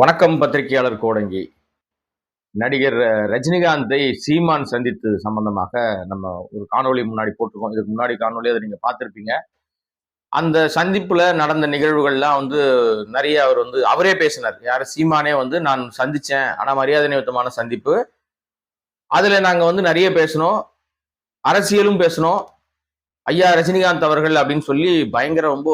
வணக்கம் பத்திரிகையாளர் கோடங்கி. நடிகர் ரஜினிகாந்தை சீமான் சந்தித்து சம்பந்தமாக நம்ம ஒரு காணொலி முன்னாடி போட்டிருக்கோம். இதுக்கு முன்னாடி காணொலி அதை நீங்க பார்த்துருப்பீங்க. அந்த சந்திப்புல நடந்த நிகழ்வுகள்லாம் வந்து நிறைய அவர் வந்து அவரே பேசினார். யார்? சீமானே வந்து நான் சந்திச்சேன். ஆனால் மரியாதை நிமித்தமான சந்திப்பு. அதில் நாங்கள் வந்து நிறைய பேசணும் அரசியலும் பேசணும் ஐயா ரஜினிகாந்த் அவர்கள் அப்படின்னு சொல்லி பயங்கர ரொம்ப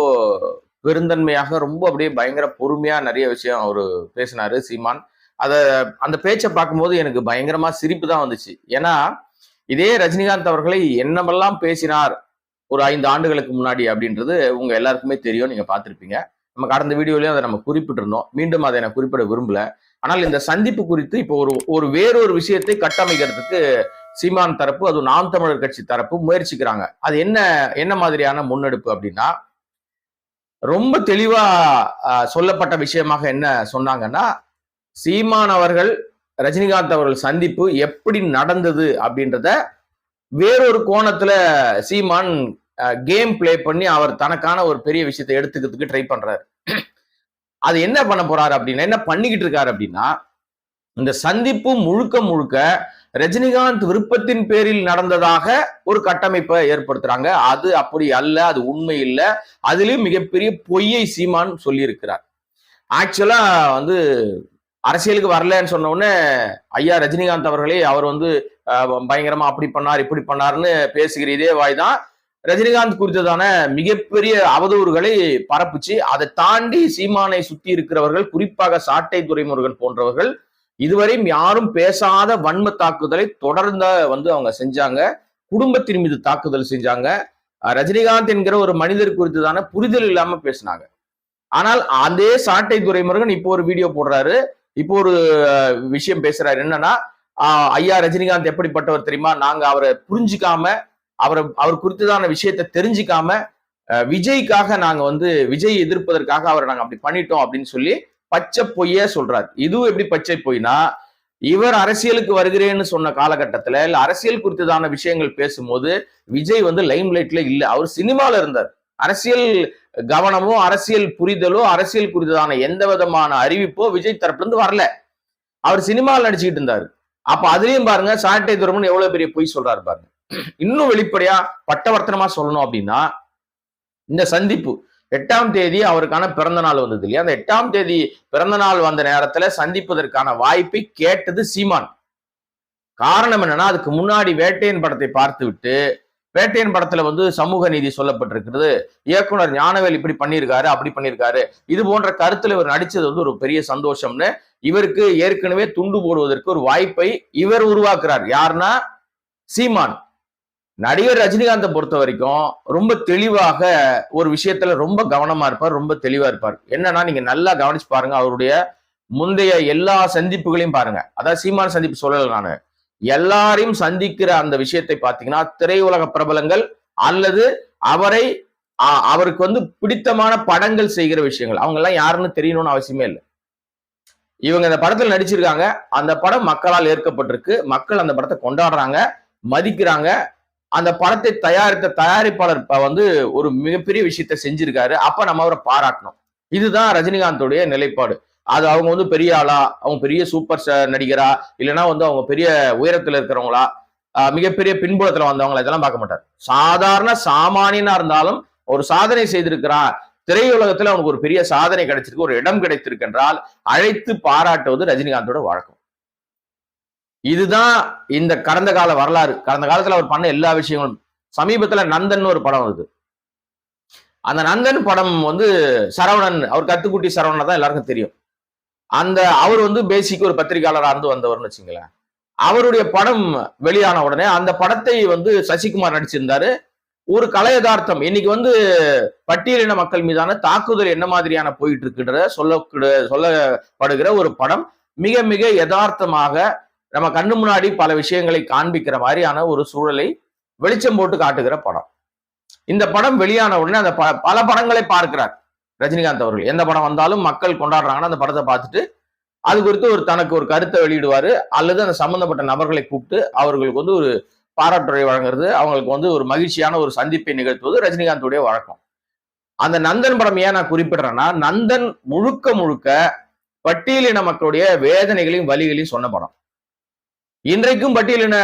பெருந்தன்மையாக ரொம்ப அப்படியே பயங்கர பொறுமையா நிறைய விஷயம் அவரு பேசினாரு சீமான். அதை அந்த பேச்சை பார்க்கும்போது எனக்கு பயங்கரமா சிரிப்பு தான் வந்துச்சு. ஏன்னா இதே ரஜினிகாந்த் அவர்களை என்னமெல்லாம் பேசினார் ஒரு ஐந்து ஆண்டுகளுக்கு முன்னாடி அப்படின்றது உங்க எல்லாருக்குமே தெரியும் நீங்க பார்த்துருப்பீங்க. நம்ம கடந்த வீடியோலயும் அதை நம்ம குறிப்பிட்டிருந்தோம். மீண்டும் அதை நான் குறிப்பிட விரும்பல. ஆனால் இந்த சந்திப்பு குறித்து இப்போ ஒரு ஒரு வேறொரு விஷயத்தை கட்டமைக்கிறதுக்கு சீமான் தரப்பு அது நாம் தமிழர் கட்சி தரப்பு முயற்சிக்கிறாங்க. அது என்ன என்ன மாதிரியான முன்னெடுப்பு அப்படின்னா ரொம்ப தெளிவா சொல்லப்பட்ட விஷயமாக என்ன சொன்னாங்கன்னா சீமான் அவர்கள் ரஜினிகாந்த் அவர்கள் சந்திப்பு எப்படி நடந்தது அப்படின்றத வேறொரு கோணத்துல சீமான் கேம் ப்ளே பண்ணி அவர் தனக்கான ஒரு பெரிய விஷயத்தை எடுத்துக்கிறதுக்கு ட்ரை பண்றாரு. அது என்ன பண்ண போறாரு அப்படின்னா என்ன பண்ணிக்கிட்டு இருக்காரு அப்படின்னா இந்த சந்திப்பு முழுக்க முழுக்க ரஜினிகாந்த் விருப்பத்தின் பேரில் நடந்ததாக ஒரு கட்டமைப்பை ஏற்படுத்துறாங்க. அது அப்படி அல்ல அது உண்மை இல்லை. அதுலயும் மிகப்பெரிய பொய்யை சீமான் சொல்லியிருக்கிறார். ஆக்சுவலா வந்து அரசியலுக்கு வரலன்னு சொன்ன உடனே ஐயா ரஜினிகாந்த் அவர்களே அவர் வந்து பயங்கரமா அப்படி பண்ணார் இப்படி பண்ணாருன்னு பேசுகிற இதே வாய் தான் ரஜினிகாந்த் குறித்ததான மிகப்பெரிய அவதூறுகளை பரப்புச்சு. அதை தாண்டி சீமானை சுத்தி இருக்கிறவர்கள் குறிப்பாக சாட்டை துறைமுருகன் போன்றவர்கள் இதுவரையும் யாரும் பேசாத வன்ம தாக்குதலை தொடர்ந்த வந்து அவங்க செஞ்சாங்க. குடும்பத்தின் மீது தாக்குதல் செஞ்சாங்க. ரஜினிகாந்த் என்கிற ஒரு மனிதர் குறித்துதான புரிதல் இல்லாம பேசினாங்க. ஆனால் அதே சாட்டை துறைமுருகன் இப்போ ஒரு வீடியோ போடுறாரு. இப்போ ஒரு விஷயம் பேசுறாரு. என்னன்னா ஐயா ரஜினிகாந்த் எப்படிப்பட்டவர் தெரியுமா? நாங்க அவரை புரிஞ்சுக்காம அவரை அவர் குறித்துதான விஷயத்த தெரிஞ்சுக்காம விஜய்க்காக நாங்க வந்து விஜய் எதிர்ப்பதற்காக அவரை நாங்க அப்படி பண்ணிட்டோம் அப்படின்னு சொல்லி பச்சை பொய்யே சொல்றாரு. இதுவும் எப்படி பச்சை பொய்னா இவர் அரசியலுக்கு வருகிறேன்னு சொன்ன காலகட்டத்துல இல்லை அரசியல் குறித்ததான விஷயங்கள் பேசும்போது விஜய் வந்து லைம் லைட்ல இல்ல. அவர் சினிமாவில் இருந்தார். அரசியல் கவனமோ அரசியல் புரிதலோ அரசியல் குறித்ததான எந்த விதமான அறிவிப்போ விஜய் தரப்புல இருந்து வரல. அவர் சினிமாவில் நடிச்சுக்கிட்டு இருந்தாரு. அப்ப அதுலயும் பாருங்க சாட்டை துரமன் எவ்வளவு பெரிய பொய் சொல்றாரு பாருங்க. இன்னும் வெளிப்படையா பட்டவர்த்தனமா சொல்லணும் அப்படின்னா இந்த சந்திப்பு எட்டாம் தேதி அவருக்கான பிறந்த நாள் வந்தது இல்லையா? அந்த எட்டாம் தேதி பிறந்த நாள் வந்த நேரத்துல சந்திப்பதற்கான வாய்ப்பை கேட்டது சீமான். காரணம் என்னன்னா அதுக்கு முன்னாடி வேட்டையன் படத்தை பார்த்து விட்டு வேட்டையன் படத்துல வந்து சமூக நீதி சொல்லப்பட்டிருக்கிறது. இயக்குனர் ஞானவேல் இப்படி பண்ணியிருக்காரு அப்படி பண்ணியிருக்காரு. இது போன்ற கருத்துல இவர் நடிச்சது வந்து ஒரு பெரிய சந்தோஷம்னு இவருக்கு ஏற்கனவே துண்டு போடுவதற்கு ஒரு வாய்ப்பை இவர் உருவாக்குறார். யாருன்னா சீமான். நடிகர் ரஜினிகாந்தை பொறுத்த வரைக்கும் ரொம்ப தெளிவாக ஒரு விஷயத்துல ரொம்ப கவனமா இருப்பார் ரொம்ப தெளிவா இருப்பார். என்னன்னா நீங்க நல்லா கவனிச்சு பாருங்க அவருடைய முந்தைய எல்லா சந்திப்புகளையும் பாருங்க. அதாவது சீமான சந்திப்பு சொல்லல நானு. எல்லாரையும் சந்திக்கிற அந்த விஷயத்தை பாத்தீங்கன்னா திரையுலக பிரபலங்கள் அல்லது அவரை அவருக்கு வந்து பிடித்தமான படங்கள் செய்கிற விஷயங்கள். அவங்க எல்லாம் யாருன்னு தெரியணும்னு அவசியமே இல்லை. இவங்க இந்த படத்தில் நடிச்சிருக்காங்க. அந்த படம் மக்களால் ஏற்கப்பட்டிருக்கு. மக்கள் அந்த படத்தை கொண்டாடுறாங்க மதிக்கிறாங்க. அந்த படத்தை தயாரித்த தயாரிப்பாளர் வந்து ஒரு மிகப்பெரிய விஷயத்த செஞ்சிருக்காரு. அப்ப நம்ம அவரை பாராட்டணும். இதுதான் ரஜினிகாந்தோடைய நிலைப்பாடு. அது அவங்க வந்து பெரிய ஆளா அவங்க பெரிய சூப்பர் ஸ்டார் நடிகரா இல்லைன்னா வந்து அவங்க பெரிய உயரத்துல இருக்கிறவங்களா மிகப்பெரிய பின்புலத்துல வந்தவங்களா இதெல்லாம் பார்க்க மாட்டார். சாதாரண சாமானியனா இருந்தாலும் ஒரு சாதனை செய்திருக்கிறான் திரையுலகத்துல அவனுக்கு ஒரு பெரிய சாதனை கிடைச்சிருக்கு ஒரு இடம் கிடைத்திருக்கு என்றால் அழைத்து பாராட்டுவது ரஜினிகாந்தோட வழக்கம். இதுதான் இந்த கடந்த கால வரலாறு. கடந்த காலத்துல அவர் பண்ண எல்லா விஷயங்களும். சமீபத்துல நந்தன் ஒரு படம் வருது. அந்த நந்தன் படம் வந்து சரவணன் அவர் கத்துக்குட்டி சரவணன் தான் எல்லாருக்கும் தெரியும். அந்த அவர் வந்து பேசிக் ஒரு பத்திரிகையாளராக இருந்து வந்தவர்னு வச்சுங்களேன். அவருடைய படம் வெளியான உடனே அந்த படத்தை வந்து சசிகுமார் நடிச்சிருந்தாரு. ஒரு கலை யதார்த்தம். இன்னைக்கு வந்து பட்டியலின மக்கள் மீதான தாக்குதல் என்ன மாதிரியான போயிட்டு இருக்குன்ற சொல்ல சொல்லப்படுகிற ஒரு படம். மிக மிக யதார்த்தமாக நம்ம கண்ணு முன்னாடி பல விஷயங்களை காண்பிக்கிற மாதிரியான ஒரு சூழலை வெளிச்சம் போட்டு காட்டுகிற படம். இந்த படம் வெளியான உடனே அந்த ப- பல படங்களை பார்க்கிறார் ரஜினிகாந்த் அவர்கள். எந்த படம் வந்தாலும் மக்கள் கொண்டாடுறாங்கன்னா அந்த படத்தை பார்த்துட்டு அது குறித்து ஒரு தனக்கு ஒரு கருத்தை வெளியிடுவாரு. அல்லது அந்த சம்பந்தப்பட்ட நபர்களை கூப்பிட்டு அவர்களுக்கு வந்து ஒரு பாராட்டுரை வழங்குறது அவங்களுக்கு வந்து ஒரு மகிழ்ச்சியான ஒரு சந்திப்பை நிகழ்த்துவது ரஜினிகாந்துடைய வழக்கம். அந்த நந்தன் படம் ஏன் நான் குறிப்பிடுறேன்னா நந்தன் முழுக்க முழுக்க பட்டியலின மக்களுடைய வேதனைகளையும் வலிகளையும் சொன்ன படம். இன்றைக்கும் பட்டியலின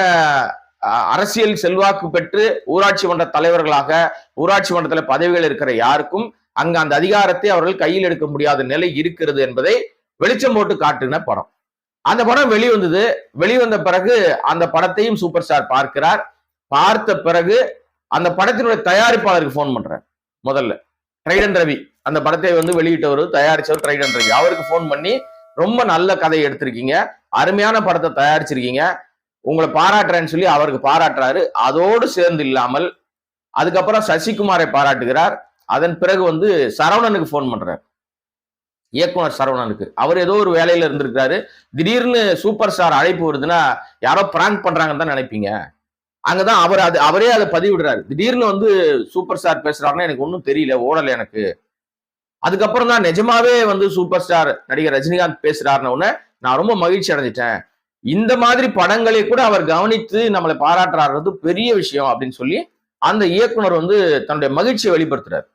அஹ், அரசியல் செல்வாக்கு பெற்று ஊராட்சி மன்ற தலைவர்களாக ஊராட்சி மன்றத்துல பதவிகள் இருக்கிற யாருக்கும் அங்க அந்த அதிகாரத்தை அவர்கள் கையில் எடுக்க முடியாத நிலை இருக்கிறது என்பதை வெளிச்சம் போட்டு காட்டுன படம். அந்த படம் வெளிவந்தது. வெளிவந்த பிறகு அந்த படத்தையும் சூப்பர் ஸ்டார் பார்க்கிறார். பார்த்த பிறகு அந்த படத்தினுடைய தயாரிப்பாளருக்கு ஃபோன் பண்றார் முதல்ல. ட்ரைடன் ரவி. அந்த படத்தை வந்து வெளியிட்டவர் தயாரிச்சவர் ட்ரைடன் ரவி. அவருக்கு ஃபோன் பண்ணி ரொம்ப நல்ல கதையை எடுத்திருக்கீங்க. அருமையான படத்தை தயாரிச்சிருக்கீங்க. உங்களை பாராட்டுறேன்னு சொல்லி அவருக்கு பாராட்டுறாரு. அதோடு சேர்ந்து இல்லாமல் அதுக்கப்புறம் சசிகுமாரை பாராட்டுகிறார். அதன் பிறகு வந்து சரவணனுக்கு ஃபோன் பண்றார். இயக்குனர் சரவணனுக்கு. அவர் ஏதோ ஒரு வேலையில இருந்திருக்காரு திடீர்னு சூப்பர் ஸ்டார் அழைப்பு வருதுன்னா யாரோ பிராங்க் பண்றாங்கன்னு தான் நினைப்பீங்க. அங்கதான் அவர் அது அவரே அதை பதிவிடுறாரு. திடீர்னு வந்து சூப்பர் ஸ்டார் பேசுறாருன்னா எனக்கு ஒன்றும் தெரியல ஓடல எனக்கு. அதுக்கப்புறம் தான் நிஜமாவே வந்து சூப்பர் ஸ்டார் நடிகர் ரஜினிகாந்த் பேசுறாருன்னு உடனே நான் ரொம்ப மகிழ்ச்சி அடைஞ்சிட்டேன். இந்த மாதிரி படங்களை கூட அவர் கவனித்து நம்மளை பாராட்டுறாருன்றது பெரிய விஷயம் அப்படின்னு சொல்லி அந்த இயக்குனர் வந்து தன்னுடைய மகிழ்ச்சியை வெளிப்படுத்துறாரு.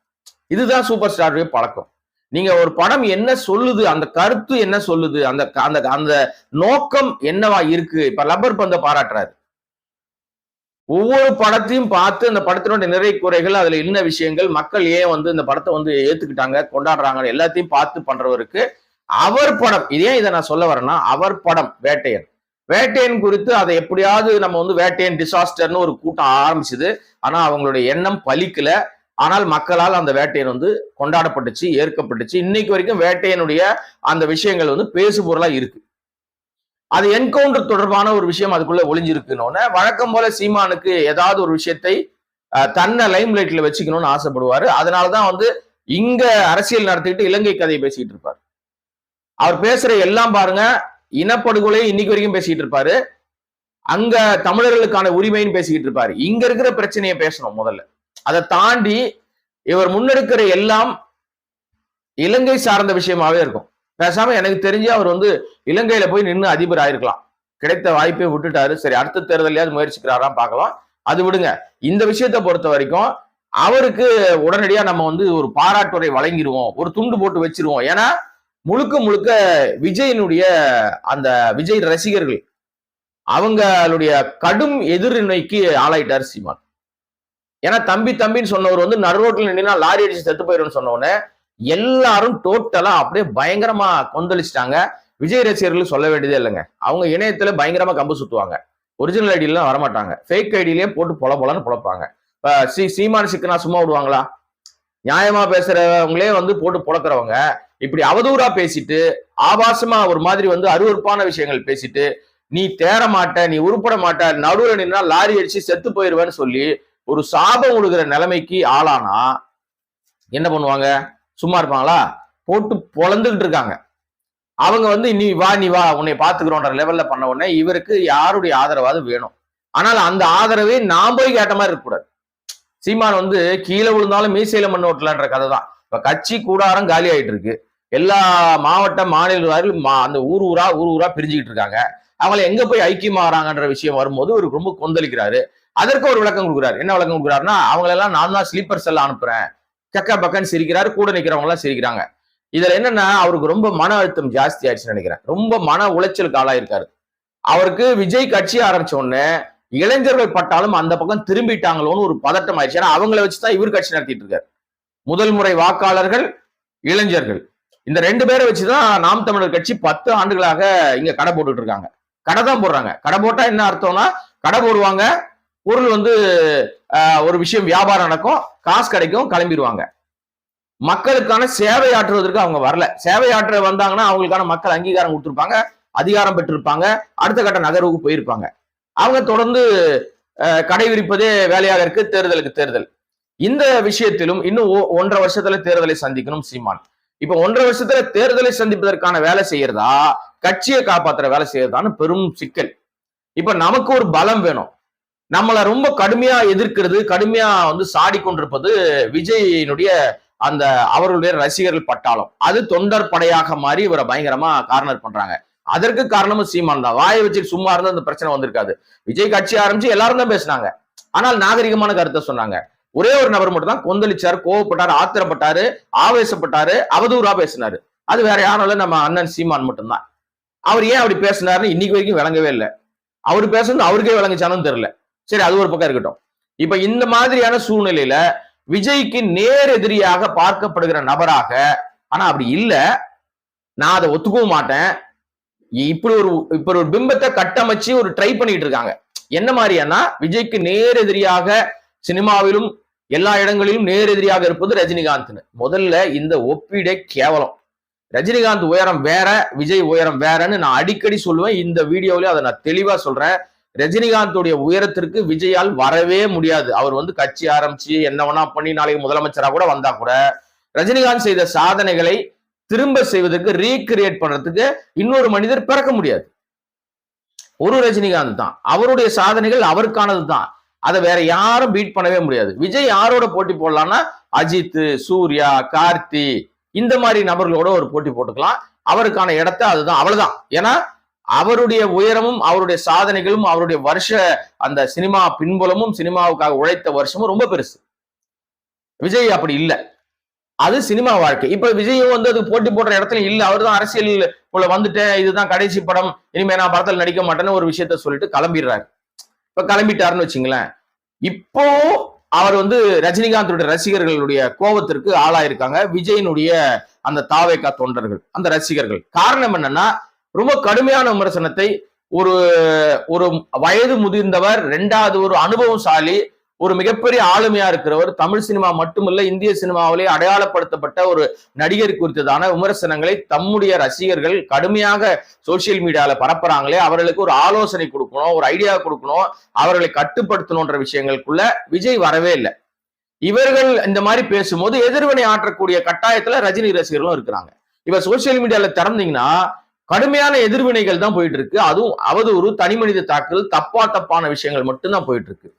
இதுதான் சூப்பர் ஸ்டாருடைய பழக்கம். நீங்க ஒரு படம் என்ன சொல்லுது அந்த கருத்து என்ன சொல்லுது அந்த அந்த அந்த நோக்கம் என்னவா இருக்கு இப்ப லப்பர் பந்த பாராட்டுறாரு. ஒவ்வொரு படத்தையும் பார்த்து அந்த படத்தினுடைய நிறை குறைகள் அதுல என்ன விஷயங்கள் மக்கள் ஏன் வந்து இந்த படத்தை வந்து ஏத்துக்கிட்டாங்க கொண்டாடுறாங்க எல்லாத்தையும் பார்த்து பண்றவருக்கு அவர் படம் இதே இதை நான் சொல்ல வரேன்னா அவர் படம் வேட்டையன். வேட்டையன் குறித்து அதை எப்படியாவது நம்ம வந்து வேட்டையன் டிசாஸ்டர்னு ஒரு கூட்டம் ஆரம்பிச்சது. ஆனா அவங்களுடைய எண்ணம் பலிக்கல. ஆனால் மக்களால் அந்த வேட்டையன் வந்து கொண்டாடப்பட்டுச்சு ஏற்கப்பட்டுச்சு. இன்னைக்கு வரைக்கும் வேட்டையனுடைய அந்த விஷயங்கள் வந்து பேசுபொருளா இருக்கு. அது என்கவுண்டர் தொடர்பான ஒரு விஷயம் அதுக்குள்ள ஒளிஞ்சிருக்குன்னு வழக்கம் போல சீமானுக்கு ஏதாவது ஒரு விஷயத்தை தன்னை லைம் லைட்ல வச்சுக்கணும்னு ஆசைப்படுவாரு. அதனாலதான் வந்து இங்க அரசியல் நடத்திட்டு இலங்கை கதையை பேசிட்டு இருப்பார். அவர் பேசுற எல்லாம் பாருங்க இனப்படுகொலை இன்னைக்கு வரைக்கும் பேசிட்டு இருப்பாரு. அங்க தமிழர்களுக்கான உரிமைன்னு பேசிக்கிட்டு இருப்பாரு. இங்க இருக்கிற பிரச்சனையை பேசணும் முதல்ல. அதை தாண்டி இவர் முன்னெடுக்கிற எல்லாம் இலங்கை சார்ந்த விஷயமாவே இருக்கும். பேசாம எனக்கு தெரிஞ்சு அவர் வந்து இலங்கையில போய் நின்று அதிபர் ஆயிருக்கலாம். கிடைத்த வாய்ப்பை விட்டுட்டாரு. சரி அடுத்த தேர்தலையாவது முயற்சிக்கிறாராம் பார்க்கலாம். அது விடுங்க. இந்த விஷயத்தை பொறுத்த வரைக்கும் அவருக்கு உடனடியா நம்ம வந்து ஒரு பாராட்டுரை வழங்கிடுவோம். ஒரு துண்டு போட்டு வச்சிருவோம். ஏன்னா முழுக்க முழுக்க விஜயனுடைய அந்த விஜய் ரசிகர்கள் அவங்களுடைய கடும் எதிர்நிலைக்கு ஆளாயிட்டார் சீமான். ஏன்னா தம்பி தம்பின்னு சொன்னவர் வந்து நடுரோட்டில் நின்னா லாரி அடிச்சு செத்து போயிடும்னு சொன்ன எல்லாரும் டோட்டலா அப்படியே பயங்கரமா கொந்தளிச்சிட்டாங்க. விஜய் ரசிகர்கள் சொல்ல வேண்டியதே இல்லைங்க. அவங்க இணையத்துல பயங்கரமா கம்பு சுத்துவாங்க. ஒரிஜினல் ஐடியெல்லாம் வரமாட்டாங்க. ஃபேக் ஐடியிலேயே போட்டு பொல பொலன்னு பொழப்பாங்க சி சீமான் சிக்கனா சும்மா விடுவாங்களா? நியாயமா பேசுறவங்களே வந்து போட்டு புழக்கிறவங்க இப்படி அவதூறா பேசிட்டு ஆபாசமா ஒரு மாதிரி வந்து அருவருப்பான விஷயங்கள் பேசிட்டு நீ தேர மாட்ட நீ உருப்பட மாட்ட நடுவில் நின்னா லாரி அடிச்சு செத்து போயிருவேன்னு சொல்லி ஒரு சாபம் உழுகிற நிலைமைக்கு ஆளானா என்ன பண்ணுவாங்க? சும்மா இருப்பாங்களா? போட்டு பொழந்துகிட்டு இருக்காங்க. அவங்க வந்து நீ வா நீ வா உன்னை பாத்துக்கிறோன்ற லெவல்ல பண்ண உடனே இவருக்கு யாருடைய ஆதரவாவது வேணும். ஆனால் அந்த ஆதரவே நான் போய் கேட்ட மாதிரி இருக்கக்கூடாது. சீமான் வந்து கீழே விழுந்தாலும் மீசையில மண் ஓட்டலான்ற கதை தான். இப்ப கட்சி கூடாரம் காலி ஆயிட்டு இருக்கு. எல்லா மாவட்ட மாநில மா- அந்த ஊர் ஊரா ஊர் ஊரா பிரிஞ்சுக்கிட்டு இருக்காங்க. அவங்கள எங்க போய் ஐக்கியமாகறாங்கன்ற விஷயம் வரும்போது இவருக்கு ரொம்ப கொந்தளிக்கிறாரு. அதற்கு ஒரு விளக்கம் கொடுக்குறாரு. என்ன விளக்கம் கொடுக்குறாருன்னா அவங்களெல்லாம் நான் தான் ஸ்லீப்பர் செல் அனுப்புறேன். கக்கா பக்கன்னு சிரிக்கிறாரு கூட நிக்கிறவங்க எல்லாம் சிரிக்கிறாங்க. இதுல என்னன்னா அவருக்கு ரொம்ப மன அழுத்தம் ஜாஸ்தி ஆயிடுச்சுன்னு நினைக்கிறேன். ரொம்ப மன உளைச்சலுக்கு ஆளாயிருக்காரு. அவருக்கு விஜய் கட்சி ஆரம்பிச்ச உடனே இளைஞர்கள் பட்டாலும் அந்த பக்கம் திரும்பிட்டாங்களோன்னு ஒரு பதட்டம் ஆயிடுச்சு. ஏன்னா அவங்கள வச்சுதான் இவர் கட்சி நடத்திட்டு இருக்காரு முதல் முறை வாக்காளர்கள் இளைஞர்கள். இந்த ரெண்டு பேரை வச்சுதான் நாம் தமிழர் கட்சி பத்து ஆண்டுகளாக இங்க கடை போட்டுட்டு இருக்காங்க கடை தான் போடுறாங்க. கடை போட்டா என்ன அர்த்தம்னா கடை போடுவாங்க பொருள் வந்து ஆஹ், ஒரு விஷயம் வியாபாரம் நடக்கும் காசு கிடைக்கும் கிளம்பிடுவாங்க. மக்களுக்கான சேவை ஆற்றுவதற்கு அவங்க வரல. சேவை ஆற்ற வந்தாங்கன்னா அவங்களுக்கான மக்கள் அங்கீகாரம் கொடுத்துருப்பாங்க அதிகாரம் பெற்றிருப்பாங்க அடுத்த கட்ட நகர்வுக்கு போயிருப்பாங்க. அவங்க தொடர்ந்து அஹ், கடை விரிப்பதே வேலையாக இருக்கு தேர்தலுக்கு தேர்தல். இந்த விஷயத்திலும் இன்னும் ஒன்றரை வருஷத்துல தேர்தலை சந்திக்கணும் சீமான். இப்ப ஒன்றரை வருஷத்துல தேர்தலை சந்திப்பதற்கான வேலை செய்யறதா கட்சியை காப்பாத்துற வேலை செய்யறதான்னு பெரும் சிக்கல். இப்ப நமக்கு ஒரு பலம் வேணும். நம்மளை ரொம்ப கடுமையா எதிர்க்கிறது கடுமையா வந்து சாடி கொண்டிருப்பது விஜயினுடைய அந்த அவர்களுடைய ரசிகர்கள் பட்டாளம். அது தொண்டர் படையாக மாறி இவரை பயங்கரமா கார்னர் பண்றாங்க. அதற்கு காரணமும் சீமான் தான். வாயை வச்சு சும்மா இருந்தா அந்த பிரச்சனை வந்திருக்காது. விஜய் கட்சி ஆரம்பிச்சு எல்லாரும் தான் பேசினாங்க. ஆனால் நாகரிகமான கருத்தை சொன்னாங்க. ஒரே ஒரு நபர் மட்டும் தான் கொந்தளிச்சார் கோவப்பட்டார் ஆத்திரப்பட்டாரு ஆவேசப்பட்டாரு அவதூறா பேசினாரு. அது வேற யாரும் இல்லை. நம்ம அண்ணன் சீமான் மட்டும்தான். அவர் ஏன் அப்படி பேசினாருன்னு இன்னைக்கு வரைக்கும் விளங்கவே இல்லை. அவர் பேசுறது அவருக்கே விளங்குச்சானும் தெரியல. சரி அது ஒரு பக்கம் இருக்கட்டும். இப்ப இந்த மாதிரியான சூழ்நிலையில விஜய்க்கு நேர் எதிரியாக பார்க்கப்படுகிற நபராக ஆனா அப்படி இல்ல. நான் அதை ஒத்துக்கவும் மாட்டேன். இப்படி ஒரு இப்படி ஒரு பிம்பத்தை கட்டமைச்சு ஒரு ட்ரை பண்ணிட்டு இருக்காங்க. என்ன மாதிரியானா விஜய்க்கு நேர் எதிரியாக சினிமாவிலும் எல்லா இடங்களிலும் நேர் எதிரியாக இருப்பது ரஜினிகாந்த்னு. முதல்ல இந்த ஒப்பீடே கேவலம். ரஜினிகாந்த் உயரம் வேற விஜய் உயரம் வேறன்னு நான் அடிக்கடி சொல்லுவேன். இந்த வீடியோவிலே அதை நான் தெளிவா சொல்றேன். ரஜினிகாந்தோடைய உயரத்திற்கு விஜயால் வரவே முடியாது. அவர் வந்து கட்சி ஆரம்பிச்சு என்ன வேணா பண்ணி நாளைக்கு முதலமைச்சரா கூட வந்தா கூட ரஜினிகாந்த் செய்த சாதனைகளை திரும்ப செய்வதற்கு ரீக்ரியேட் பண்றதுக்கு இன்னொரு மனிதர் பிறக்க முடியாது. ஒரு ரஜினிகாந்த் தான். அவருடைய சாதனைகள் அவருக்கானது தான். அதை வேற யாரும் பீட் பண்ணவே முடியாது. விஜய் யாரோட போட்டி போடலாம்னா அஜித் சூர்யா கார்த்தி இந்த மாதிரி நபர்களோட ஒரு போட்டி போட்டுக்கலாம். அவருக்கான இடத்த அதுதான். அவ்வளவுதான். ஏன்னா அவருடைய உயரமும் அவருடைய சாதனைகளும் அவருடைய வருஷ அந்த சினிமா பின்புலமும் சினிமாவுக்காக உழைத்த வருஷமும் ரொம்ப பெருசு. விஜய் அப்படி இல்லை. அது சினிமா வாழ்க்கை. இப்ப விஜயும் வந்து அது போட்டி போடுற இடத்துல இல்ல. அவர் தான் அரசியல் உள்ள வந்துட்டேன் இதுதான் கடைசி படம் இனிமே நான் படத்தில் நடிக்க மாட்டேன்னு ஒரு விஷயத்த சொல்லிட்டு கிளம்பிடுறாரு. இப்ப கிளம்பிட்டாருன்னு வச்சுங்களேன். இப்போ அவர் வந்து ரஜினிகாந்தோட ரசிகர்களுடைய கோபத்திற்கு ஆளாயிருக்காங்க விஜயனுடைய அந்த தாவேக்கா தொண்டர்கள் அந்த ரசிகர்கள். காரணம் என்னன்னா ரொம்ப கடுமையான விமர்சனத்தை ஒரு ஒரு வயது முதிர்ந்தவர் ரெண்டாவது ஒரு அனுபவசாலி ஒரு மிகப்பெரிய ஆளுமையா இருக்கிறவர் தமிழ் சினிமா மட்டுமல்ல இந்திய சினிமாவிலே அடையாளப்படுத்தப்பட்ட ஒரு நடிகர் குறித்ததான விமர்சனங்களை தம்முடைய ரசிகர்கள் கடுமையாக சோசியல் மீடியால பரப்புறாங்களே அவர்களுக்கு ஒரு ஆலோசனை கொடுக்கணும் ஒரு ஐடியா கொடுக்கணும் அவர்களை கட்டுப்படுத்தணுன்ற விஷயங்களுக்குள்ள விஜய் வரவே இல்லை. இவர்கள் இந்த மாதிரி பேசும்போது எதிர்வினை ஆற்றக்கூடிய கட்டாயத்துல ரஜினி ரசிகர்களும் இருக்கிறாங்க. இப்ப சோசியல் மீடியால திறந்தீங்கன்னா கடுமையான எதிர்வினைகள் தான் போயிட்டு இருக்கு அதுவும் அவதூறு தனி மனித தாக்குதல் தப்பா தப்பான விஷயங்கள் மட்டும்தான் போயிட்டு இருக்கு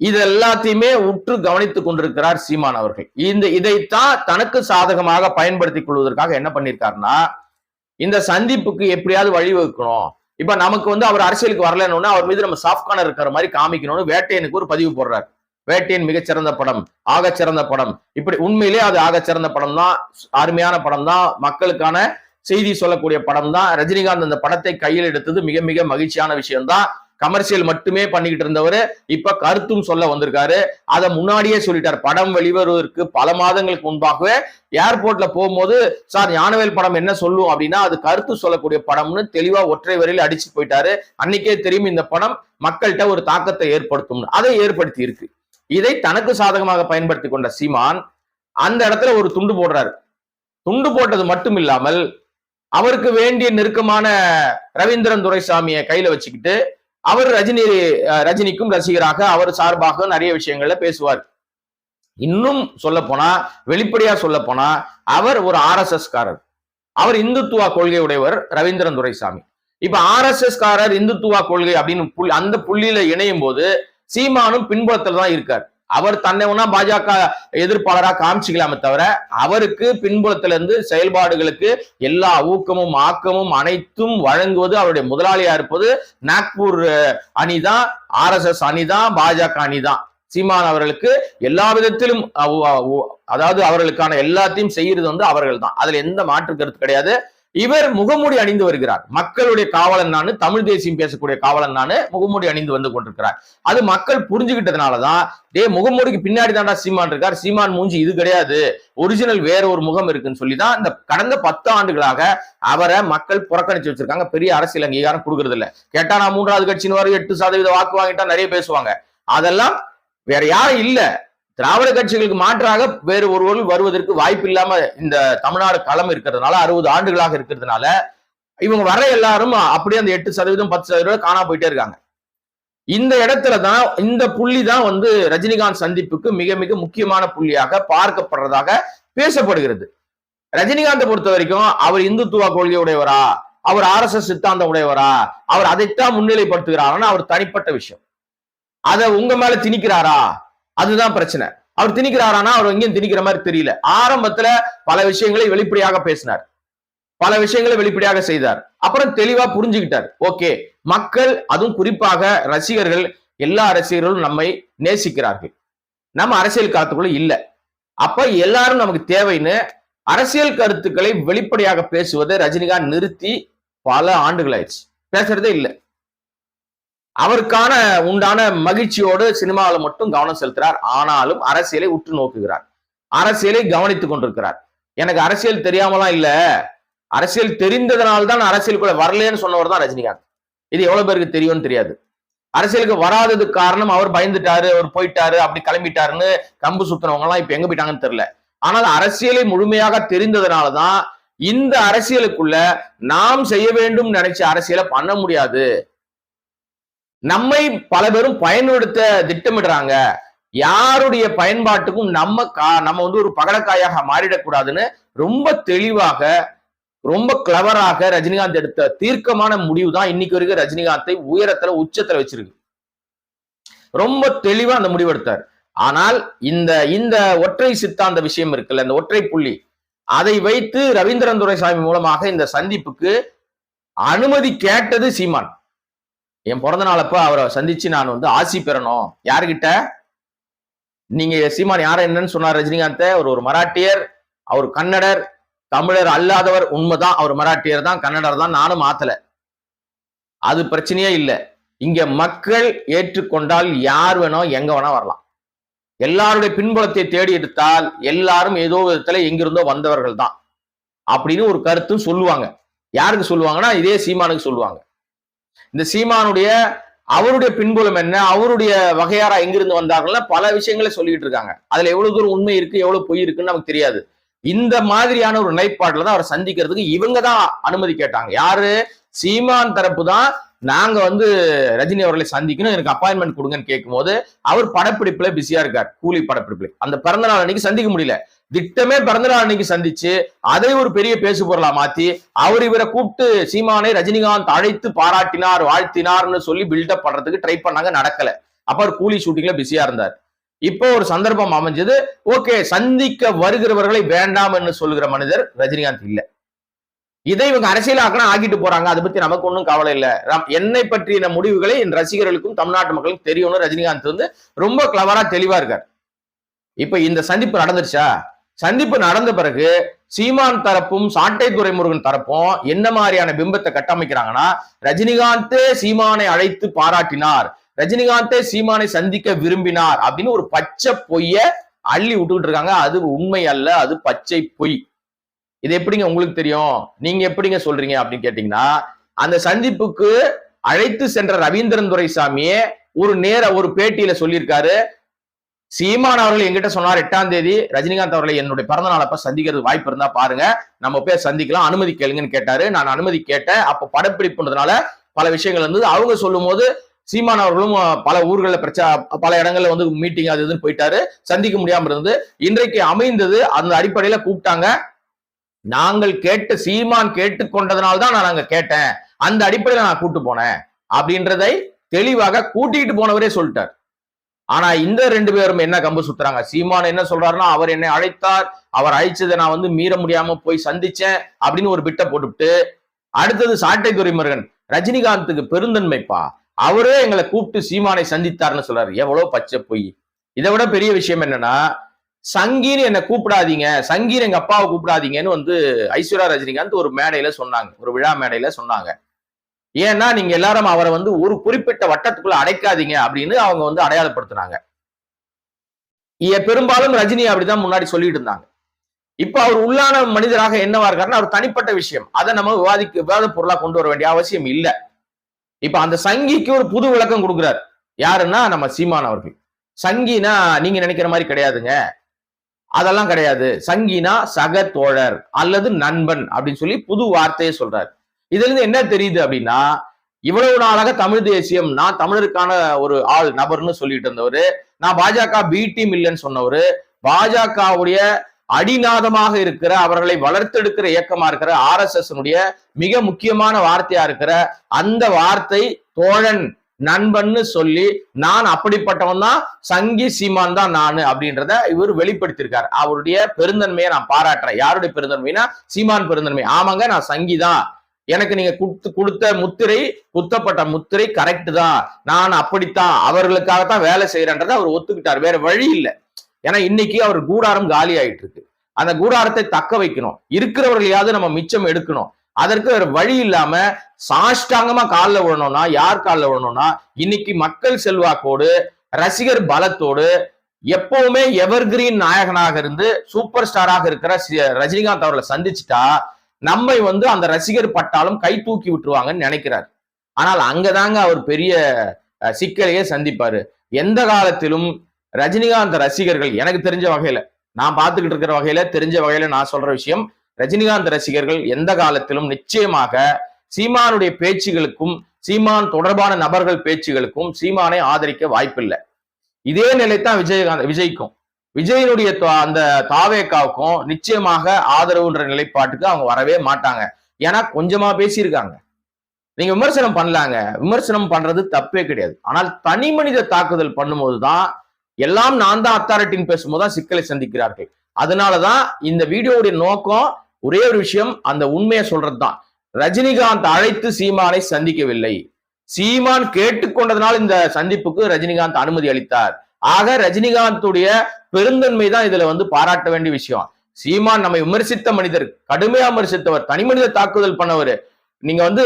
இது எல்லாத்தையுமே உற்று கவனித்துக் கொண்டிருக்கிறார் சீமான் அவர்கள். இந்த இதைத்தான் தனக்கு சாதகமாக பயன்படுத்திக் கொள்வதற்காக என்ன பண்ணிருக்காருன்னா இந்த சந்திப்புக்கு எப்படியாவது வழிவகுக்கணும் இப்ப நமக்கு வந்து அவர் அரசியலுக்கு வரலன்னு அவர் மீது நம்ம சாஃப்கான இருக்கிற மாதிரி காமிக்கணும்னு வேட்டையனுக்கு ஒரு பதிவு போடுறாரு. வேட்டையன் மிகச்சிறந்த படம் ஆகச்சிறந்த படம். இப்படி உண்மையிலே அது ஆகச்சிறந்த படம் தான் அருமையான படம் தான் மக்களுக்கான செய்தி சொல்லக்கூடிய படம் தான் ரஜினிகாந்த் அந்த படத்தை கையில் எடுத்தது மிக மிக மகிழ்ச்சியான விஷயம்தான். கமர்ஷியல் மட்டுமே பண்ணிக்கிட்டு இருந்தவர். இப்ப கருத்தும் சொல்ல வந்திருக்காரு. அதை முன்னாடியே சொல்லிட்டார். படம் வெளிவருவதற்கு பல மாதங்களுக்கு முன்பாகவே ஏர்போர்ட்ல போகும்போது சார் ஞானவேல் படம் என்ன சொல்லும்? அப்படின்னா அது கருத்து சொல்லக்கூடிய படம்னு தெளிவா ஒற்றை வரையில் அடிச்சு போயிட்டாரு. அன்னைக்கே தெரியும் இந்த படம் மக்கள்கிட்ட ஒரு தாக்கத்தை ஏற்படுத்தும் அதை ஏற்படுத்தி இருக்கு இதை தனக்கு சாதகமாக பயன்படுத்தி கொண்ட சீமான் அந்த இடத்துல ஒரு துண்டு போடுறாரு. துண்டு போட்டது மட்டும் இல்லாமல் அவருக்கு வேண்டிய நெருக்கமான ரவீந்திரன் துரைசாமியை கையில வச்சுக்கிட்டு அவர் ரஜினி ரஜினிக்கும் ரசிகராக அவர் சார்பாக நிறைய விஷயங்கள்ல பேசுவார். இன்னும் சொல்ல போனா வெளிப்படையா சொல்ல போனா அவர் ஒரு ஆர் எஸ் எஸ் காரர் அவர் இந்துத்துவா கொள்கை உடையவர் ரவீந்திரன் துரைசாமி. இப்ப ஆர் எஸ் எஸ் காரர் இந்துத்துவா கொள்கை அப்படின்னு அந்த புள்ளியில இணையும் போது சீமானும் பின்புலத்தில் தான் இருக்கார். அவர் தன்னை ஒன்னா பாஜக எதிர்ப்பாளராக காமிச்சிக்கலாமே தவிர அவருக்கு பின்புலத்திலிருந்து செயல்பாடுகளுக்கு எல்லா ஊக்கமும் ஆக்கமும் அனைத்தும் வழங்குவது அவருடைய முதலாளியா இருப்பது நாக்பூர் அணிதான் ஆர் எஸ் எஸ் அணிதான் பாஜக அணிதான். சீமான் அவர்களுக்கு எல்லா விதத்திலும் அதாவது அவர்களுக்கான எல்லாத்தையும் செய்யறது வந்து அவர்கள் தான் அதுல எந்த மாற்று கருத்து கிடையாது. இவர் முகமூடி அணிந்து வருகிறார். மக்களுடைய காவலன் நான் தமிழ் தேசியம் பேசக்கூடிய காவலன் நான் முகமூடி அணிந்து வந்து கொண்டிருக்கிறார். அது மக்கள் புரிஞ்சுக்கிட்டதுனாலதான் டே முகமூடிக்கு பின்னாடி தாண்டா சீமான் இருக்கார். சீமான் மூஞ்சி இது கிடையாது. ஒரிஜினல் வேற ஒரு முகம் இருக்குன்னு சொல்லி தான் இந்த கடந்த பத்து ஆண்டுகளாக அவரை மக்கள் புறக்கணிச்சு வச்சிருக்காங்க. பெரிய அரசியல் அங்கீகாரம் கொடுக்கறது இல்லை. கேட்டா நான் மூன்றாவது கட்சின்னு வரும் எட்டு சதவீத வாக்கு வாங்கிட்டா நிறைய பேசுவாங்க. அதெல்லாம் வேற யாரும் இல்லை. திராவிட கட்சிகளுக்கு மாற்றாக வேறு ஒருவர்கள் வருவதற்கு வாய்ப்பு இல்லாம இந்த தமிழ்நாடு களம் இருக்கிறதுனால அறுபது ஆண்டுகளாக இருக்கிறதுனால இவங்க வர எல்லாரும் அப்படியே அந்த எட்டு சதவீதம் பத்து சதவீதம் காணா போயிட்டே இருக்காங்க. இந்த இடத்துல தான் இந்த புள்ளி தான் வந்து ரஜினிகாந்த் சந்திப்புக்கு மிக மிக முக்கியமான புள்ளியாக பார்க்கப்படுறதாக பேசப்படுகிறது. ரஜினிகாந்தை பொறுத்த வரைக்கும் அவர் இந்துத்துவ கொள்கை உடையவரா? அவர் ஆர் எஸ் எஸ் சித்தாந்தம் உடையவரா? அவர் அதைத்தான் முன்னிலைப்படுத்துகிறாரா. அவர் தனிப்பட்ட விஷயம். அதை உங்க மேல திணிக்கிறாரா? அதுதான் பிரச்சனை. அவர் திணிக்கிறாரானா? அவர் எங்கேயும் திணிக்கிற மாதிரி தெரியல. ஆரம்பத்துல பல விஷயங்களை வெளிப்படையாக பேசினார். பல விஷயங்களை வெளிப்படையாக செய்தார். அப்புறம் தெளிவா புரிஞ்சுக்கிட்டார். ஓகே மக்கள் அதுவும் குறிப்பாக ரசிகர்கள் எல்லா ரசிகர்களும் நம்மை நேசிக்கிறார்கள். நம்ம அரசியல் காலத்துக்குள்ள இல்ல. அப்ப எல்லாரும் நமக்கு தேவைன்னு அரசியல் கருத்துக்களை வெளிப்படையாக பேசுவதை ரஜினிகாந்த் நிறுத்தி பல ஆண்டுகள் ஆயிடுச்சு. பேசுறதே இல்லை. அவருக்கான உண்டான மகிழ்ச்சியோடு சினிமாவில் மட்டும் கவனம் செலுத்துறார். ஆனாலும் அரசியலை உற்று நோக்குகிறார். அரசியலை கவனித்துக் கொண்டிருக்கிறார். எனக்கு அரசியல் தெரியாமலாம் இல்ல. அரசியல் தெரிந்ததனால்தான் அரசியலுக்குள்ள வரலன்னு சொன்னவர் தான் ரஜினிகாந்த். இது எவ்வளவு பேருக்கு தெரியும்னு தெரியாது. அரசியலுக்கு வராதது காரணம் அவர் பயந்துட்டாரு அவர் போயிட்டாரு அப்படி கிளம்பிட்டாருன்னு கம்பு சுத்துறவங்க எல்லாம் இப்ப எங்க போயிட்டாங்கன்னு தெரியல. ஆனால் அரசியலை முழுமையாக தெரிந்ததுனாலதான் இந்த அரசியலுக்குள்ள நாம் செய்ய வேண்டும் நினைச்ச அரசியலை பண்ண முடியாது. நம்மை பல பேரும் பயன்படுத்த திட்டமிடுறாங்க. யாருடைய பயன்பாட்டுக்கும் நம்ம கா நம்ம வந்து ஒரு பகடக்காயாக மாறிடக்கூடாதுன்னு ரொம்ப தெளிவாக ரொம்ப கிளவராக ரஜினிகாந்த் எடுத்த தீர்க்கமான முடிவு தான் இன்னைக்கு வரைக்கும் ரஜினிகாந்தை உயரத்துல உச்சத்துல வச்சிருக்கு. ரொம்ப தெளிவா அந்த முடிவு எடுத்தார். ஆனால் இந்த இந்த ஒற்றை சித்தாந்த விஷயம் இருக்குல்ல இந்த ஒற்றை புள்ளி அதை வைத்து ரவீந்திரன் துரைசாமி மூலமாக இந்த சந்திப்புக்கு அனுமதி கேட்டது சீமான். என் பிறந்த நாளப்ப அவரை சந்திச்சு நான் வந்து ஆசி பெறணும். யாருக்கிட்ட நீங்க சீமான் யார என்னன்னு சொன்னார் ரஜினிகாந்த அவர் ஒரு மராட்டியர் அவர் கன்னடர் தமிழர் அல்லாதவர் உண்மைதான். அவர் மராட்டியர் தான் கன்னடர் தான். நானும் மாத்தல. அது பிரச்சனையே இல்லை. இங்க மக்கள் ஏற்றுக்கொண்டால் யார் வேணும் எங்க வேணா வரலாம். எல்லாருடைய பின்புலத்தை தேடி எடுத்தால் எல்லாரும் ஏதோ விதத்துல எங்கிருந்தோ வந்தவர்கள் தான் அப்படின்னு ஒரு கருத்தும் சொல்லுவாங்க. யாருக்கு சொல்லுவாங்கன்னா இதே சீமானுக்கு சொல்லுவாங்க. இந்த சீமானுடைய அவருடைய பின்புலம் என்ன அவருடைய வகையாரா எங்கிருந்து வந்தார்கள்னா பல விஷயங்களை சொல்லிட்டு இருக்காங்க. அதுல எவ்வளவு தூரம் உண்மை இருக்கு எவ்வளவு பொய் இருக்குன்னு நமக்கு தெரியாது. இந்த மாதிரியான ஒரு நிலைப்பாட்டில் தான் அவரை சந்திக்கிறதுக்கு இவங்க தான் அனுமதி கேட்டாங்க. யாரு? சீமான் தரப்பு தான். நாங்க வந்து ரஜினி அவர்களை சந்திக்கணும் எனக்கு அப்பாயின்மெண்ட் கொடுங்கன்னு கேட்கும்போது அவர் படப்பிடிப்புல பிஸியா இருக்கார். கூலி படப்பிடிப்புல. அந்த பிறந்த நாள் அன்னைக்கு சந்திக்க முடியல. திட்டமே பிறந்த நாள் அன்னைக்கு சந்திச்சு அதை ஒரு பெரிய பேசு பொருளா மாத்தி அவர் இவரை கூப்பிட்டு சீமானை ரஜினிகாந்த் அழைத்து பாராட்டினார் வாழ்த்தினார்னு சொல்லி பில்டப் பண்றதுக்கு ட்ரை பண்ணாங்க நடக்கல. அப்ப அவர் கூலி ஷூட்டிங்ல பிஸியா இருந்தார். இப்போ ஒரு சந்தர்ப்பம் அமைஞ்சது ஓகே சந்திக்க வருகிறவர்களை வேண்டாம் என்று சொல்லுகிற மனிதர் ரஜினிகாந்த் இல்ல. இதை இவங்க அரசியலாக்கணும் ஆக்கிட்டு போறாங்க அதை பத்தி நமக்கு ஒன்றும் கவலை இல்லை. என்னை பற்றிய முடிவுகளை என் ரசிகர்களுக்கும் தமிழ்நாட்டு மக்களுக்கும் தெரியும்னு ரஜினிகாந்த் வந்து ரொம்ப கிளவரா தெளிவா இருக்கார். இப்ப இந்த சந்திப்பு நடந்துருச்சா? சந்திப்பு நடந்த பிறகு சீமான் தரப்பும் சாட்டை துரைமுருகன் தரப்பும் என்ன மாதிரியான பிம்பத்தை கட்டமைக்கிறாங்கன்னா ரஜினிகாந்தே சீமானை அழைத்து பாராட்டினார். ரஜினிகாந்தே சீமானை சந்திக்க விரும்பினார் அப்படின்னு ஒரு பச்சை பொய்ய அள்ளி விட்டுக்கிட்டு இருக்காங்க. அது உண்மை அல்ல அது பச்சை பொய். இது எப்படிங்க உங்களுக்கு தெரியும்? நீங்க எப்படிங்க சொல்றீங்க அப்படின்னு கேட்டீங்கன்னா அந்த சந்திப்புக்கு அழைத்து சென்ற ரவீந்திரன் துரைசாமியே ஒரு நேர ஒரு பேட்டியில சொல்லியிருக்காரு. சீமான் அவர்கள் எங்கிட்ட சொன்னார் எட்டாம் தேதி ரஜினிகாந்த் அவர்களை என்னுடைய பிறந்த நாள் அப்ப சந்திக்கிறது வாய்ப்பு இருந்தா பாருங்க. நம்ம போய் சந்திக்கலாம். அனுமதி கேளுங்கன்னு கேட்டாரு. நான் அனுமதி கேட்டேன். அப்ப படப்பிடிப்புன்றதுனால பல விஷயங்கள் இருந்தது. அவங்க சொல்லும் போது சீமான் அவர்களும் பல ஊர்களில் பிரச்சனை பல இடங்கள்ல வந்து மீட்டிங் அது இதுன்னு போயிட்டாரு. சந்திக்க முடியாம இருந்தது. இன்றைக்கு அமைந்தது. அந்த அடிப்படையில கூப்பிட்டாங்க. நாங்கள் கேட்டு சீமான் கேட்டுக்கொண்டதனால தான் நான் அங்க கேட்டேன். அந்த அடிப்படையில நான் கூட்டு போனேன். அப்படின்றதை தெளிவாக கூட்டிட்டு போனவரே சொல்லிட்டார். ஆனா இந்த ரெண்டு பேரும் என்ன கம்பு சுத்துறாங்க? சீமான் என்ன சொல்றாருன்னா அவர் என்னை அழைத்தார் அவர் அழைச்சதை நான் வந்து மீற முடியாம போய் சந்திச்சேன் அப்படின்னு ஒரு பிட்டை போட்டுவிட்டு அடுத்தது சாட்டை முருகன் ரஜினிகாந்துக்கு பெருந்தன்மைப்பா. அவரே எங்களை கூப்பிட்டு சீமானை சந்தித்தார்னு சொல்றாரு. எவ்வளவு பச்சை பொய். இதை விட பெரிய விஷயம் என்னன்னா சங்கீன்னு என்னை கூப்பிடாதீங்க சங்கீர் எங்க அப்பாவை கூப்பிடாதீங்கன்னு வந்து ஐஸ்வர்யா ரஜினிகாந்த் ஒரு மேடையில சொன்னாங்க. ஒரு விழா மேடையில சொன்னாங்க. ஏன்னா நீங்க எல்லாரும் அவரை வந்து ஒரு குறிப்பிட்ட வட்டத்துக்குள்ள அடைக்காதீங்க அப்படின்னு அவங்க வந்து அடையாளப்படுத்தினாங்க. பெரும்பாலும் ரஜினி அப்படிதான் முன்னாடி சொல்லிட்டு இருந்தாங்க. இப்ப அவர் உள்ளான மனிதராக என்னவா இருக்காருன்னா அவர் தனிப்பட்ட விஷயம். அதை நம்ம விவாதிக்க விவாத பொருளா கொண்டு வர வேண்டிய அவசியம் இல்ல. இப்ப அந்த சங்கிக்கு ஒரு புது விளக்கம் கொடுக்குறாரு. யாருன்னா நம்ம சீமான் அவர்கள். சங்கினா நீங்க நினைக்கிற மாதிரி கிடையாதுங்க. அதெல்லாம் கிடையாது. சங்கினா சக தோழர் அல்லது நண்பன் அப்படின்னு சொல்லி புது வார்த்தையை சொல்றாரு. இதுல இருந்து என்ன தெரியுது அப்படின்னா இவ்வளவு நாளாக தமிழ் தேசியம் நான் தமிழருக்கான ஒரு ஆள் நபர்னு சொல்லிட்டு இருந்தவர் நான் பாஜக பி டீம் இல்லைன்னு சொன்னவரு பாஜகவுடைய அடிநாதமாக இருக்கிற அவர்களை வளர்த்தெடுக்கிற இயக்கமா இருக்கிற ஆர் எஸ் மிக முக்கியமான வார்த்தையா இருக்கிற அந்த வார்த்தை தோழன் நண்பன்னு சொல்லி நான் அப்படிப்பட்டவன் தான் சங்கி சீமான் தான் நானு அப்படின்றத இவர் வெளிப்படுத்தியிருக்காரு. அவருடைய பெருந்தன்மையை நான் பாராட்டுறேன். யாருடைய பெருந்தன்மைனா சீமான் பெருந்தன்மை. ஆமாங்க நான் சங்கி தான் எனக்கு நீங்க கொடுத்து கொடுத்த முத்திரை குத்தப்பட்ட முத்திரை கரெக்ட் தான். நான் அப்படித்தான். அவர்களுக்காகத்தான் வேலை செய்யறேன்றதை அவர் ஒத்துக்கிட்டார். வேற வழி இல்லை. ஏன்னா இன்னைக்கு அவர் கூடாரம் காலி ஆயிட்டு இருக்கு அந்த கூடாரத்தை தக்க வைக்கணும். இருக்கிறவர்களையாவது நம்ம மிச்சம் எடுக்கணும். அதற்கு வேற வழி இல்லாம சாஷ்டாங்கமா காலில் விழணும்னா யார் காலில் விழணும்னா இன்னைக்கு மக்கள் செல்வாக்கோடு ரசிகர் பலத்தோடு எப்பவுமே எவர்கிரீன் நாயகனாக இருந்து சூப்பர் ஸ்டாராக இருக்கிற ரஜினிகாந்த் அவர்களை சந்திச்சுட்டா நம்மை வந்து அந்த ரசிகர் பட்டாலும் கை தூக்கி விட்டுருவாங்கன்னு நினைக்கிறார். ஆனால் அங்கதாங்க அவர் பெரிய சிக்கலையே சந்திப்பாரு. எந்த காலத்திலும் ரஜினிகாந்த் ரசிகர்கள் எனக்கு தெரிஞ்ச வகையில நான் பார்த்துக்கிட்டு இருக்கிற வகையில தெரிஞ்ச வகையில நான் சொல்ற விஷயம் ரஜினிகாந்த் ரசிகர்கள் எந்த காலத்திலும் நிச்சயமாக சீமானுடைய பேச்சுகளுக்கும் சீமான் தொடர்பான நபர்கள் பேச்சுகளுக்கும் சீமானை ஆதரிக்க வாய்ப்பில்லை. இதே நிலைத்தான் விஜயகாந்த் விஜய்க்கும். விஜயனுடைய தா- அந்த தாவேக்காவுக்கும் நிச்சயமாக ஆதரவுன்ற நிலைப்பாட்டுக்கு அவங்க வரவே மாட்டாங்க. ஏன்னா கொஞ்சமா பேசியிருக்காங்க. நீங்க விமர்சனம் பண்ணலாங்க. விமர்சனம் பண்றது தப்பே கிடையாது. ஆனால் தனி மனித தாக்குதல் பண்ணும்போது தான் எல்லாம் நான் தான் அத்தாரிட்டின்னு பேசும்போது தான் சிக்கலை சந்திக்கிறார்கள். அதனாலதான் இந்த வீடியோவுடைய நோக்கம் ஒரே ஒரு விஷயம் அந்த உண்மையை சொல்றது தான். ரஜினிகாந்த் அழைத்து சீமானை சந்திக்கவில்லை. சீமான் கேட்டுக்கொண்டதனால் இந்த சந்திப்புக்கு ரஜினிகாந்த் அனுமதி அளித்தார். ஆக ரஜினிகாந்துடைய பெருந்தன்மை தான் இதுல வந்து பாராட்ட வேண்டிய விஷயம். சீமான் நம்மை விமர்சித்த மனிதர் கடுமையா விமர்சித்தவர் தனி மனித தாக்குதல் பண்ணவர். நீங்க வந்து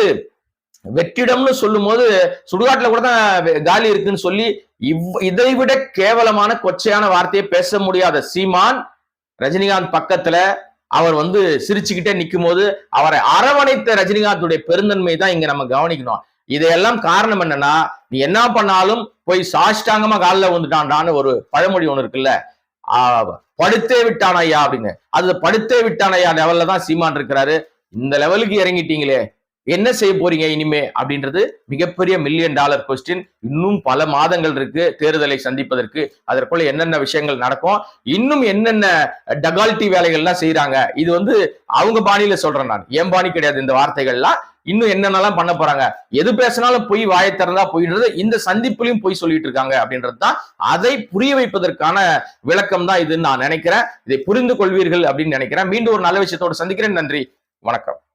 வெற்றிடம்னு சொல்லும் போது சுடுகாட்டுல கூட தான் காலி இருக்குன்னு சொல்லி இவ் இதை விட கேவலமான கொச்சையான வார்த்தையை பேச முடியாத சீமான் ரஜினிகாந்த் பக்கத்துல அவர் வந்து சிரிச்சுக்கிட்டே நிற்கும் போது அவரை அரவணைத்த ரஜினிகாந்துடைய பெருந்தன்மை தான் இங்க நம்ம கவனிக்கணும். இதையெல்லாம் காரணம் என்னன்னா நீ என்ன பண்ணாலும் போய் சாஷ்டாங்கமா காலில் வந்துட்டான்டான்னு ஒரு பழமொழி ஒன்று இருக்குல்ல? ஆஹ் படுத்தே விட்டான் ஐயா அப்படின்னு. அது படுத்தே விட்டான் ஐயா லெவல்ல தான் சீமான் இருக்கிறாரு. இந்த லெவலுக்கு இறங்கிட்டீங்களே. என்ன செய்ய போறீங்க இனிமே அப்படின்றது மிகப்பெரிய மில்லியன் டாலர் கொஸ்டின் இன்னும் பல மாதங்கள் இருக்கு தேர்தலை சந்திப்பதற்கு. அதற்குள்ள என்னென்ன விஷயங்கள் நடக்கும்? இன்னும் என்னென்ன டகால்ட்டி வேலைகள்லாம் செய்யறாங்க இது வந்து அவங்க பாணியில சொல்றேன் நான். என் பாணி கிடையாது இந்த வார்த்தைகள்லாம். இன்னும் என்னென்னலாம் பண்ண போறாங்க? எது பேசினாலும் பொய் வாயை திறந்தா பொய்ன்றது இந்த சந்திப்புலையும் பொய் சொல்லிட்டு இருக்காங்க அப்படின்றது தான். அதை புரிய வைப்பதற்கான விளக்கம் தான் இதுன்னு நான் நினைக்கிறேன். இதை புரிந்து கொள்வீர்கள் அப்படின்னு நினைக்கிறேன். மீண்டும் ஒரு நல்ல விஷயத்தோடு சந்திக்கிறேன். நன்றி. வணக்கம்.